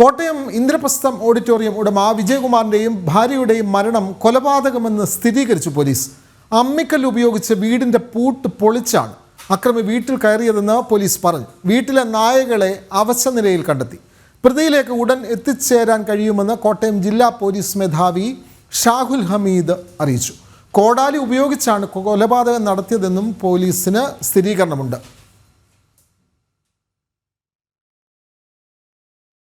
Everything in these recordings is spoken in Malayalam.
കോട്ടയം ഇന്ദ്രപ്രസ്ഥം ഓഡിറ്റോറിയം ഉടമ വിജയകുമാറിന്റെയും ഭാര്യയുടെയും മരണം കൊലപാതകമെന്ന് സ്ഥിരീകരിച്ചു പോലീസ്. അമ്മിക്കല്ല് ഉപയോഗിച്ച് വീടിന്റെ പൂട്ട് പൊളിച്ചാണ് അക്രമി വീട്ടിൽ കയറിയതെന്ന് പോലീസ് പറഞ്ഞു. വീട്ടിലെ നായകളെ അവശനിലയിൽ കണ്ടെത്തി. പ്രതിയിലേക്ക് ഉടൻ എത്തിച്ചേരാൻ കഴിയുമെന്ന് കോട്ടയം ജില്ലാ പോലീസ് മേധാവി ഷാഹുൽ ഹമീദ് അറിയിച്ചു. കോടാലി ഉപയോഗിച്ചാണ് കൊലപാതകം നടത്തിയതെന്നും പോലീസിന് സ്ഥിരീകരണമുണ്ട്.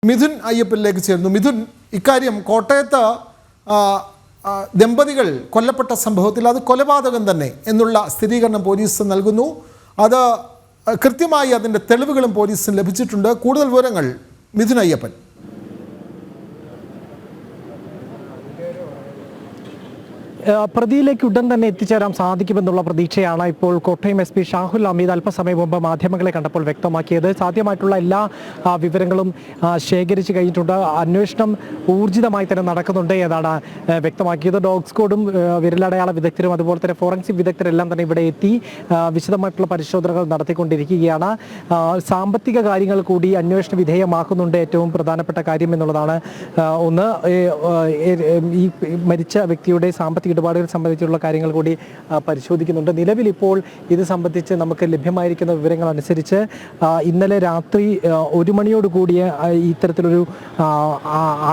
മിഥുൻ അയ്യപ്പനിലേക്ക് ചേരുന്നു. മിഥുൻ ഇക്കാര്യം കോട്ടയത്ത് ദമ്പതികൾ കൊല്ലപ്പെട്ട സംഭവത്തിൽ അത് കൊലപാതകം തന്നെ എന്നുള്ള സ്ഥിരീകരണം പോലീസ് നൽകുന്നു. അത് കൃത്യമായി അതിന്റെ തെളിവുകളും പോലീസിന് ലഭിച്ചിട്ടുണ്ട്. കൂടുതൽ വിവരങ്ങൾ മിഥുൻ അയ്യപ്പൻ. പ്രതിയിലേക്ക് ഉടൻ തന്നെ എത്തിച്ചേരാൻ സാധിക്കുമെന്നുള്ള പ്രതീക്ഷയാണ് ഇപ്പോൾ കോട്ടയം എസ് പി ഷാഹുൽ അമീദ് അല്പസമയം മുമ്പ് മാധ്യമങ്ങളെ കണ്ടപ്പോൾ വ്യക്തമാക്കിയത്. സാധ്യമായിട്ടുള്ള എല്ലാ വിവരങ്ങളും ശേഖരിച്ചു കഴിഞ്ഞിട്ടുണ്ട്. അന്വേഷണം ഊർജിതമായി തന്നെ നടക്കുന്നുണ്ട് എന്നാണ് വ്യക്തമാക്കിയത്. ഡോഗ് സ്കോഡും വിരലടയാള വിദഗ്ധരും അതുപോലെ തന്നെ ഫോറൻസിക് വിദഗ്ധരെല്ലാം തന്നെ ഇവിടെ എത്തി വിശദമായിട്ടുള്ള പരിശോധനകൾ നടത്തിക്കൊണ്ടിരിക്കുകയാണ്. സാമ്പത്തിക കാര്യങ്ങൾ കൂടി അന്വേഷണ വിധേയമാക്കുന്നുണ്ട് ഏറ്റവും പ്രധാനപ്പെട്ട കാര്യം എന്നുള്ളതാണ് ഒന്ന് ഈ മരിച്ച വ്യക്തിയുടെ സാമ്പത്തിക ഇടപാടുകൾ സംബന്ധിച്ചുള്ള കാര്യങ്ങൾ കൂടി പരിശോധിക്കുന്നുണ്ട്. നിലവിൽ ഇപ്പോൾ ഇത് സംബന്ധിച്ച് നമുക്ക് ലഭ്യമായിരിക്കുന്ന വിവരങ്ങൾ അനുസരിച്ച് ഇന്നലെ രാത്രി ഒരു മണിയോട് കൂടിയ ഇത്തരത്തിലൊരു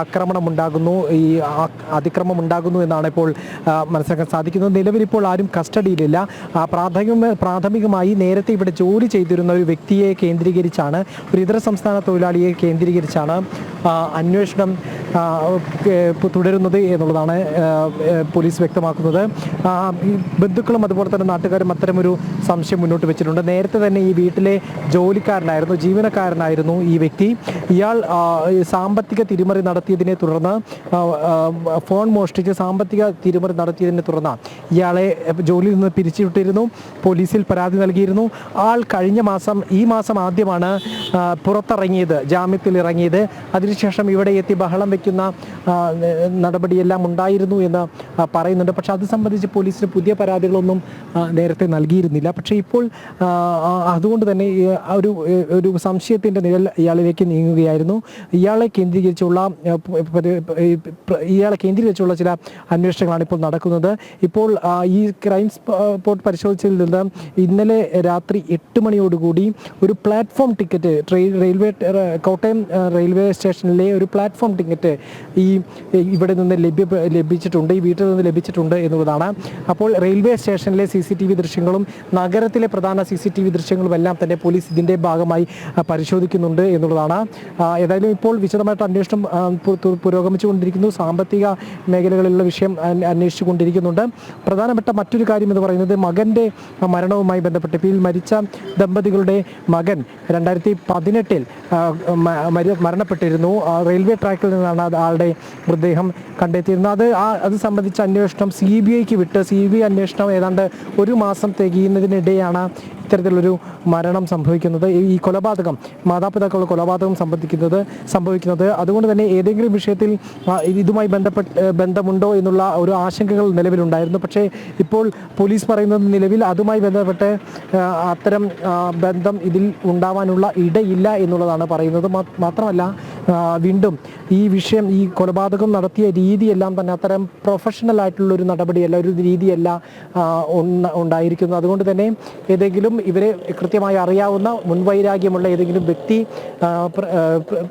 ആക്രമണം ഉണ്ടാകുന്നു ഈ അതിക്രമം ഉണ്ടാകുന്നു എന്നാണ് ഇപ്പോൾ മനസ്സിലാക്കാൻ സാധിക്കുന്നത്. നിലവിൽ ഇപ്പോൾ ആരും കസ്റ്റഡിയിലില്ല. പ്രാഥമിക പ്രാഥമികമായി നേരത്തെ ഇവിടെ ജോലി ചെയ്തിരുന്ന ഒരു വ്യക്തിയെ കേന്ദ്രീകരിച്ചാണ് ഒരു ഇതര സംസ്ഥാന തൊഴിലാളിയെ കേന്ദ്രീകരിച്ചാണ് അന്വേഷണം തുടരുന്നത് എന്നുള്ളതാണ് പോലീസ് വ്യക്തമാക്കുന്നത്. ബന്ധുക്കളും അതുപോലെ തന്നെ നാട്ടുകാരും അത്തരമൊരു സംശയം മുന്നോട്ട് വെച്ചിട്ടുണ്ട്. നേരത്തെ തന്നെ ഈ വീട്ടിലെ ജോലിക്കാരനായിരുന്നു ജീവനക്കാരനായിരുന്നു ഈ വ്യക്തി. ഇയാൾ സാമ്പത്തിക തിരിമറി നടത്തിയതിനെ തുടർന്ന് ഫോൺ മോഷ്ടിച്ച് സാമ്പത്തിക തിരിമറി നടത്തിയതിനെ തുടർന്ന് ഇയാളെ ജോലിയിൽ നിന്ന് പിരിച്ചുവിട്ടിരുന്നു പോലീസിൽ പരാതി നൽകിയിരുന്നു. ആൾ കഴിഞ്ഞ മാസം ഈ മാസം ആദ്യമാണ് പുറത്തിറങ്ങിയത് ജാമ്യത്തിൽ ഇറങ്ങിയത്. അതിനുശേഷം ഇവിടെ എത്തി ബഹളം വയ്ക്കുന്ന നടപടിയെല്ലാം ഉണ്ടായിരുന്നു എന്ന് ആ, പറയുന്നുണ്ട്. പക്ഷെ അത് സംബന്ധിച്ച് പോലീസിന് പുതിയ പരാതികളൊന്നും നേരത്തെ നൽകിയിരുന്നില്ല. പക്ഷേ ഇപ്പോൾ അതുകൊണ്ട് തന്നെ ഒരു ഒരു സംശയത്തിന്റെ നിഴൽ ഇയാളിലേക്ക് നീങ്ങുകയായിരുന്നു. ഇയാളെ കേന്ദ്രീകരിച്ചുള്ള ഇയാളെ കേന്ദ്രീകരിച്ചുള്ള ചില അന്വേഷണങ്ങളാണ് ഇപ്പോൾ നടക്കുന്നത്. ഇപ്പോൾ ഈ ക്രൈം സ്പോട്ട് പരിശോധിച്ചതിൽ നിന്ന് ഇന്നലെ രാത്രി എട്ട് മണിയോടുകൂടി ഒരു platform ticket train railway Kottayam railway സ്റ്റേഷനിലെ ഒരു പ്ലാറ്റ്ഫോം ടിക്കറ്റ് ഈ ഇവിടെ നിന്ന് ലഭ്യ ലഭിച്ചിട്ടുണ്ട്. ഈ വീട്ടിൽ നിന്ന് ലഭിച്ചിട്ടുണ്ട് എന്നുള്ളതാണ്. അപ്പോൾ റെയിൽവേ സ്റ്റേഷനിലെ സി സി ടി വി ദൃശ്യങ്ങളും നഗരത്തിലെ പ്രധാന സി സി ടി വി ദൃശ്യങ്ങളും എല്ലാം തന്നെ പോലീസ് ഇതിന്റെ ഭാഗമായി പരിശോധിക്കുന്നുണ്ട് എന്നുള്ളതാണ്. ഏതായാലും ഇപ്പോൾ വിശദമായിട്ട് അന്വേഷണം പുരോഗമിച്ചുകൊണ്ടിരിക്കുന്നു. സാമ്പത്തിക മേഖലകളിലുള്ള വിഷയം അന്വേഷിച്ചു കൊണ്ടിരിക്കുന്നുണ്ട് പ്രധാനപ്പെട്ട മറ്റൊരു കാര്യം എന്ന് പറയുന്നത് മകന്റെ മരണവുമായി ബന്ധപ്പെട്ട് ഇപ്പോൾ മരിച്ച ദമ്പതികളുടെ മകൻ രണ്ടായിരത്തി പതിനെട്ടിൽ മരണപ്പെട്ടിരുന്നു. റെയിൽവേ ട്രാക്കിൽ നിന്നാണ് ആളുടെ മൃതദേഹം കണ്ടെത്തിയിരുന്നത്. അത് അത് സംബന്ധിച്ച അന്വേഷണം സി ബി ഐക്ക് വിട്ട്. സി ബി ഐ അന്വേഷണം ഏതാണ്ട് ഒരു മാസം തികയുന്നതിനിടെയാണ് ഇത്തരത്തിലൊരു മരണം സംഭവിക്കുന്നത്. ഈ- കൊലപാതകം മാതാപിതാക്കളുടെ കൊലപാതകം സംബന്ധിക്കുന്നത് സംഭവിക്കുന്നത്. അതുകൊണ്ട് തന്നെ ഏതെങ്കിലും വിഷയത്തിൽ ഇതുമായി ബന്ധപ്പെട്ട് ബന്ധമുണ്ടോ എന്നുള്ള ഒരു ആശങ്കകൾ നിലവിലുണ്ടായിരുന്നു. പക്ഷേ ഇപ്പോൾ പോലീസ് പറയുന്നത് നിലവിൽ അതുമായി ബന്ധപ്പെട്ട് അത്തരം ബന്ധം ഇതിൽ ഉണ്ടാവാനുള്ള ഇടയില്ല എന്നുള്ളതാണ് പറയുന്നത്. മാത്രമല്ല വീണ്ടും ഈ വിഷയം ഈ കൊലപാതകം നടത്തിയ രീതിയെല്ലാം തന്നെ അത്തരം പ്രൊഫഷണൽ ആയിട്ടുള്ള ഒരു നടപടിയല്ല ഒരു രീതിയല്ല ഉണ്ടായിരിക്കുന്നു ഉണ്ടായിരിക്കുന്നത്. അതുകൊണ്ട് തന്നെ ഏതെങ്കിലും ഇവരെ കൃത്യമായി അറിയാവുന്ന മുൻവൈരാഗ്യമുള്ള ഏതെങ്കിലും വ്യക്തി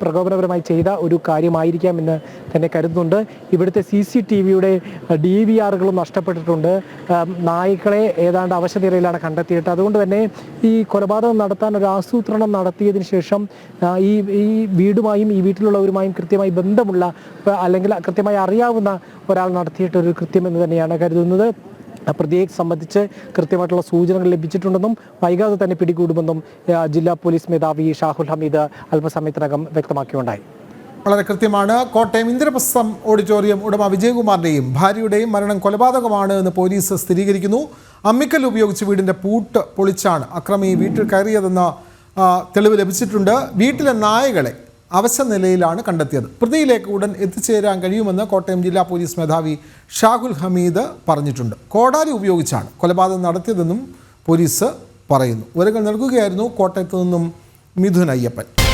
പ്രകോപനപരമായി ചെയ്ത ഒരു കാര്യമായിരിക്കാം എന്ന് തന്നെ കരുതുന്നുണ്ട്. ഇവിടുത്തെ സി സി ടി വിയുടെ ഡി വി ആറുകളും നഷ്ടപ്പെട്ടിട്ടുണ്ട്. നായ്ക്കളെ ഏതാണ്ട് അവശനിലയിലാണ് കണ്ടെത്തിയിട്ട്. അതുകൊണ്ട് തന്നെ ഈ കൊലപാതകം നടത്താൻ ഒരു ആസൂത്രണം നടത്തിയതിന് ശേഷം ഈ ഈ വീടുമായും ഈ വീട്ടിലുള്ളവരുമായും കൃത്യമായി ബന്ധമുള്ള അല്ലെങ്കിൽ കൃത്യമായി അറിയാവുന്ന ഒരാൾ നടത്തിയിട്ട് ഒരു കൃത്യം എന്ന് തന്നെയാണ് കരുതുന്നത്. പ്രതിയെ സംബന്ധിച്ച് കൃത്യമായിട്ടുള്ള സൂചനകൾ ലഭിച്ചിട്ടുണ്ടെന്നും വൈകാതെ തന്നെ പിടികൂടുമെന്നും ജില്ലാ പോലീസ് മേധാവി ഷാഹുൽ ഹമീദ് അല്പസമയത്തിനകം വ്യക്തമാക്കിയുണ്ടായി. വളരെ കൃത്യമാണ്. കോട്ടയം ഇന്ദ്രപ്രസ്ഥം ഓഡിറ്റോറിയം ഉടമ വിജയകുമാറിന്റെയും ഭാര്യയുടെയും മരണം കൊലപാതകമാണ് എന്ന് പോലീസ് സ്ഥിരീകരിക്കുന്നു. അമ്മിക്കൽ ഉപയോഗിച്ച് വീടിന്റെ പൂട്ട് പൊളിച്ചാണ് അക്രമി വീട്ടിൽ കയറിയതെന്ന് തെളിവ് ലഭിച്ചിട്ടുണ്ട്. വീട്ടിലെ നായകളെ അവശ നിലയിലാണ് കണ്ടെത്തിയത്. പ്രതിയിലേക്ക് ഉടൻ എത്തിച്ചേരാൻ കഴിയുമെന്ന് കോട്ടയം ജില്ലാ പോലീസ് മേധാവി ഷാഹുൽ ഹമീദ് പറഞ്ഞിട്ടുണ്ട്. കോടാലി ഉപയോഗിച്ചാണ് കൊലപാതകം നടത്തിയതെന്നും പോലീസ് പറയുന്നു. വിവരങ്ങൾ നൽകുകയായിരുന്നു കോട്ടയത്ത് നിന്നും മിഥുൻ അയ്യപ്പൻ.